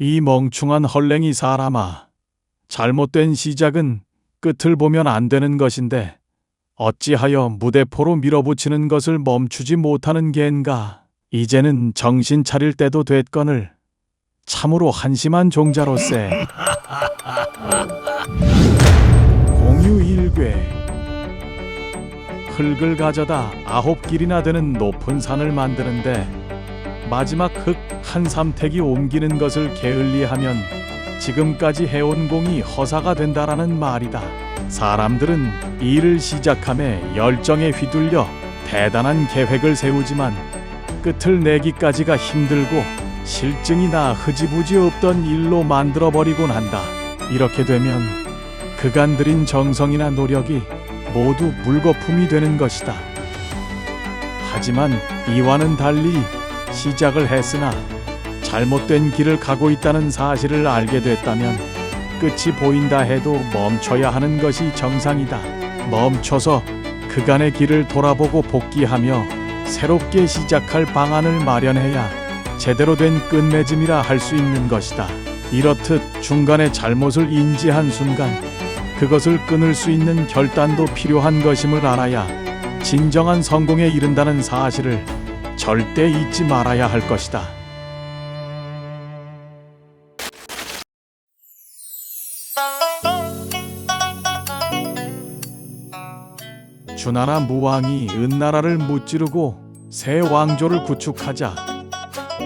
이 멍충한 헐랭이 사람아. 잘못된 시작은 끝을 보면 안 되는 것인데 어찌하여 무대포로 밀어붙이는 것을 멈추지 못하는 겐가. 이제는 정신 차릴 때도 됐거늘 참으로 한심한 종자로세. 공유 일괴 흙을 가져다 아홉 길이나 되는 높은 산을 만드는데 마지막 흙 한 삼택이 옮기는 것을 게을리하면 지금까지 해온 공이 허사가 된다라는 말이다. 사람들은 일을 시작함에 열정에 휘둘려 대단한 계획을 세우지만 끝을 내기까지가 힘들고 실증이 나 흐지부지 없던 일로 만들어 버리곤 한다. 이렇게 되면 그간 들인 정성이나 노력이 모두 물거품이 되는 것이다. 하지만 이와는 달리 시작을 했으나 잘못된 길을 가고 있다는 사실을 알게 됐다면 끝이 보인다 해도 멈춰야 하는 것이 정상이다. 멈춰서 그간의 길을 돌아보고 복귀하며 새롭게 시작할 방안을 마련해야 제대로 된 끝맺음이라 할 수 있는 것이다. 이렇듯 중간에 잘못을 인지한 순간 그것을 끊을 수 있는 결단도 필요한 것임을 알아야 진정한 성공에 이른다는 사실을 절대 잊지 말아야 할 것이다. 주나라 무왕이 은나라를 무찌르고 새 왕조를 구축하자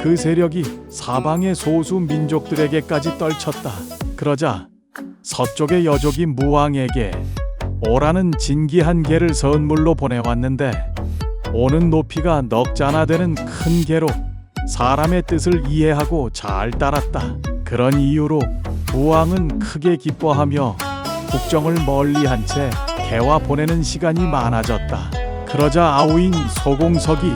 그 세력이 사방의 소수 민족들에게까지 떨쳤다. 그러자 서쪽의 여족이 무왕에게 오라는 진기한 개를 선물로 보내왔는데 오는 높이가 넉 자나 되는 큰 개로 사람의 뜻을 이해하고 잘 따랐다. 그런 이유로 무왕은 크게 기뻐하며 국정을 멀리한 채 개와 보내는 시간이 많아졌다. 그러자 아우인 소공석이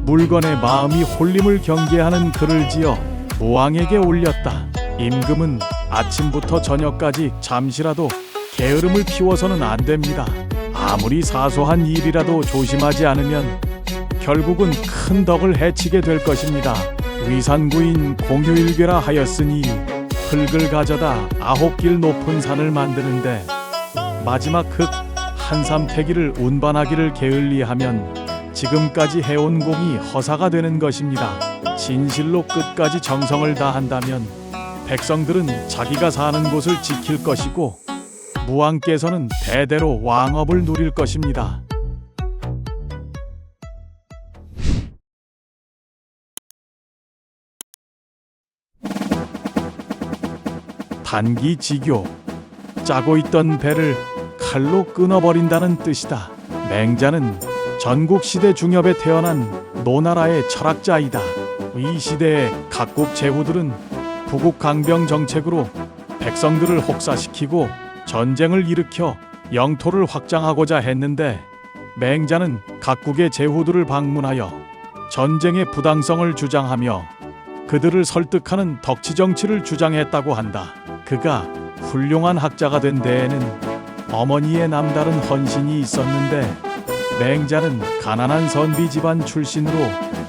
물건에 마음이 홀림을 경계하는 글을 지어 무왕에게 올렸다. 임금은 아침부터 저녁까지 잠시라도 게으름을 피워서는 안 됩니다. 아무리 사소한 일이라도 조심하지 않으면 결국은 큰 덕을 해치게 될 것입니다. 위산구인 공유일괴라 하였으니 흙을 가져다 아홉 길 높은 산을 만드는데 마지막 흙 한삼태기를 운반하기를 게을리하면 지금까지 해온 공이 허사가 되는 것입니다. 진실로 끝까지 정성을 다한다면 백성들은 자기가 사는 곳을 지킬 것이고 무왕께서는 대대로 왕업을 누릴 것입니다. 단기 지교 짜고 있던 배를 칼로 끊어버린다는 뜻이다. 맹자는 전국 시대 중엽에 태어난 노나라의 철학자이다. 이 시대의 각국 제후들은 부국 강병 정책으로 백성들을 혹사시키고 전쟁을 일으켜 영토를 확장하고자 했는데 맹자는 각국의 제후들을 방문하여 전쟁의 부당성을 주장하며 그들을 설득하는 덕치 정치를 주장했다고 한다. 그가 훌륭한 학자가 된 데에는 어머니의 남다른 헌신이 있었는데 맹자는 가난한 선비 집안 출신으로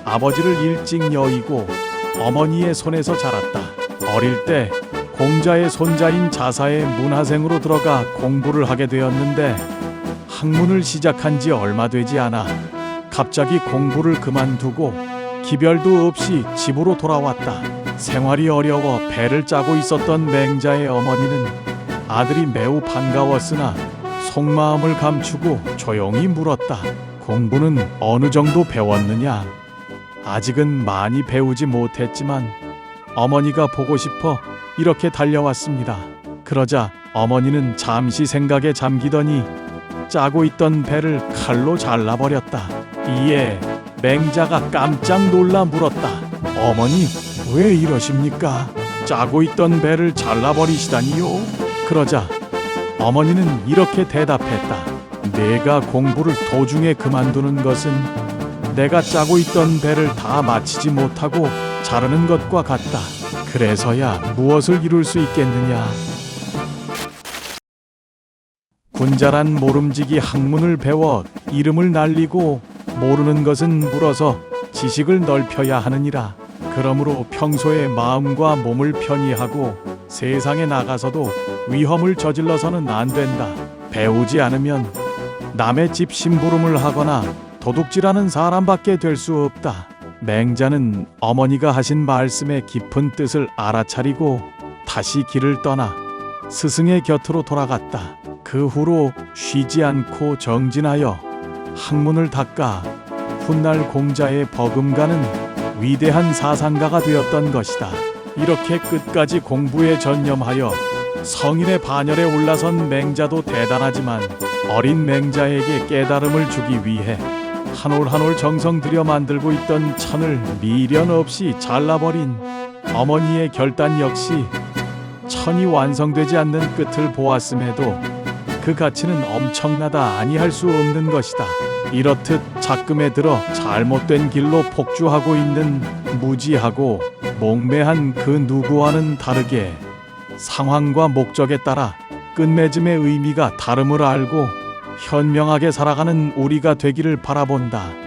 아버지를 일찍 여의고 어머니의 손에서 자랐다. 어릴 때 공자의 손자인 자사의 문화생으로 들어가 공부를 하게 되었는데 학문을 시작한 지 얼마 되지 않아 갑자기 공부를 그만두고 기별도 없이 집으로 돌아왔다. 생활이 어려워 배를 짜고 있었던 맹자의 어머니는 아들이 매우 반가웠으나 속마음을 감추고 조용히 물었다. 공부는 어느 정도 배웠느냐? 아직은 많이 배우지 못했지만 어머니가 보고 싶어 이렇게 달려왔습니다. 그러자 어머니는 잠시 생각에 잠기더니 짜고 있던 배를 칼로 잘라버렸다. 이에 맹자가 깜짝 놀라 물었다. 어머니, 왜 이러십니까? 짜고 있던 배를 잘라버리시다니요? 그러자 어머니는 이렇게 대답했다. 내가 공부를 도중에 그만두는 것은 내가 짜고 있던 배를 다 마치지 못하고 자르는 것과 같다. 그래서야 무엇을 이룰 수 있겠느냐? 군자란 모름지기 학문을 배워 이름을 날리고 모르는 것은 물어서 지식을 넓혀야 하느니라. 그러므로 평소에 마음과 몸을 편히 하고 세상에 나가서도 위험을 저질러서는 안 된다. 배우지 않으면 남의 집 심부름을 하거나 도둑질하는 사람밖에 될 수 없다. 맹자는 어머니가 하신 말씀의 깊은 뜻을 알아차리고 다시 길을 떠나 스승의 곁으로 돌아갔다. 그 후로 쉬지 않고 정진하여 학문을 닦아 훗날 공자의 버금가는 위대한 사상가가 되었던 것이다. 이렇게 끝까지 공부에 전념하여 성인의 반열에 올라선 맹자도 대단하지만 어린 맹자에게 깨달음을 주기 위해 한 올 한 올 정성 들여 만들고 있던 천을 미련 없이 잘라버린 어머니의 결단 역시 천이 완성되지 않는 끝을 보았음에도 그 가치는 엄청나다 아니할 수 없는 것이다. 이렇듯 작금에 들어 잘못된 길로 폭주하고 있는 무지하고 몽매한 그 누구와는 다르게 상황과 목적에 따라 끝맺음의 의미가 다름을 알고 현명하게 살아가는 우리가 되기를 바라본다.